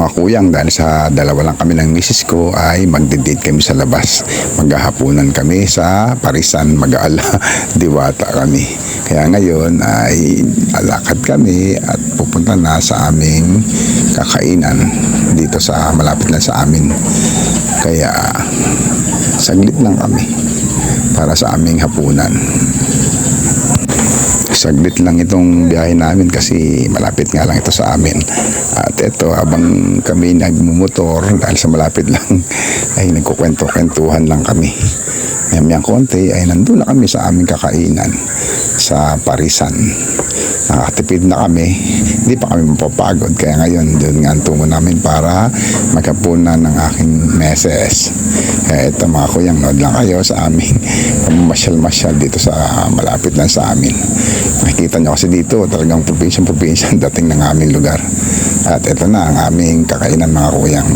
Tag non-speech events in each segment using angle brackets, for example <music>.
mga kuyang dahil sa dalawa lang kami ng misis ko ay magde-date kami sa labas. Maghahapunan kami sa Parisan, mag-aala, <laughs> diwata kami. Kaya ngayon ay alakad kami at pupunta na sa aming kakainan dito sa malapit lang sa amin. Kaya saglit lang kami para sa aming hapunan saglit lang itong biyahe namin kasi malapit nga lang ito sa amin. At ito, habang kami nagmumotor, dahil sa malapit lang, <laughs> ay nagkukwento-kwentuhan lang kami. Mayang konti ay nandun na kami sa aming kakainan sa Parisan. Nakatipid na kami, hindi pa kami mapapagod. Kaya ngayon, doon nga ang tungo namin para magkapunan ng aking meses. Kaya ito mga kuyang, nood lang kayo sa aming <laughs> masyal-masyal dito sa malapit lang sa amin. Nakikita nyo kasi dito, talagang probinsya-probinsya dating ng aming lugar. At ito na ang aming kakainan mga kuyang.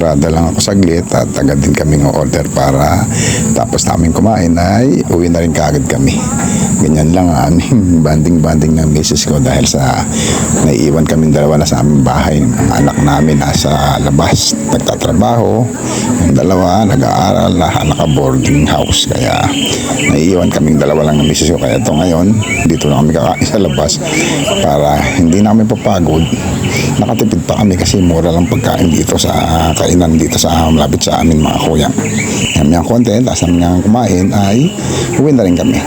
Parada lang ako saglit at agad din kaming order para tapos namin kumain ay uwi na rin kaagad kami. Ganyan lang ang aming <laughs> banding-banding ng misis ko dahil sa naiiwan kami dalawa na sa aming bahay. Ang anak namin nasa labas, nagtatrabaho. Yung dalawa nag-aaral na naka-boarding house. Kaya naiiwan kaming dalawa lang ng misis ko. Kaya ito ngayon, dito na kami kakain sa labas para hindi namin papagod. Nakatipid pa kami kasi mura lang pagkain dito sa kainan dito sa malapit sa amin mga kuya. Yan yung content, tapos namin kumain ay uwi na rin kami.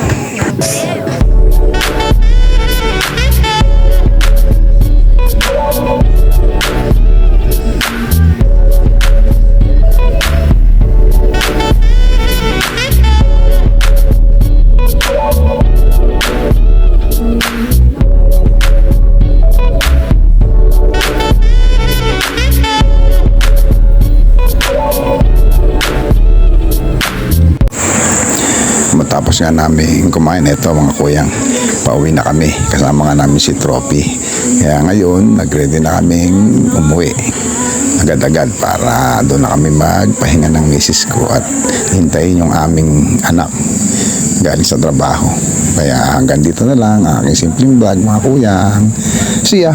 Matapos nga namin kumain. Ito mga kuyang pauwi na kami. Kasama nga namin si Trophy. Kaya ngayon nagready na kaming umuwi. Agad-agad para doon na kami magpahinga ng misis ko at hintayin yung aming anak galing sa trabaho. Kaya hanggang dito na lang ang aking simpleng vlog mga kuyang. Siya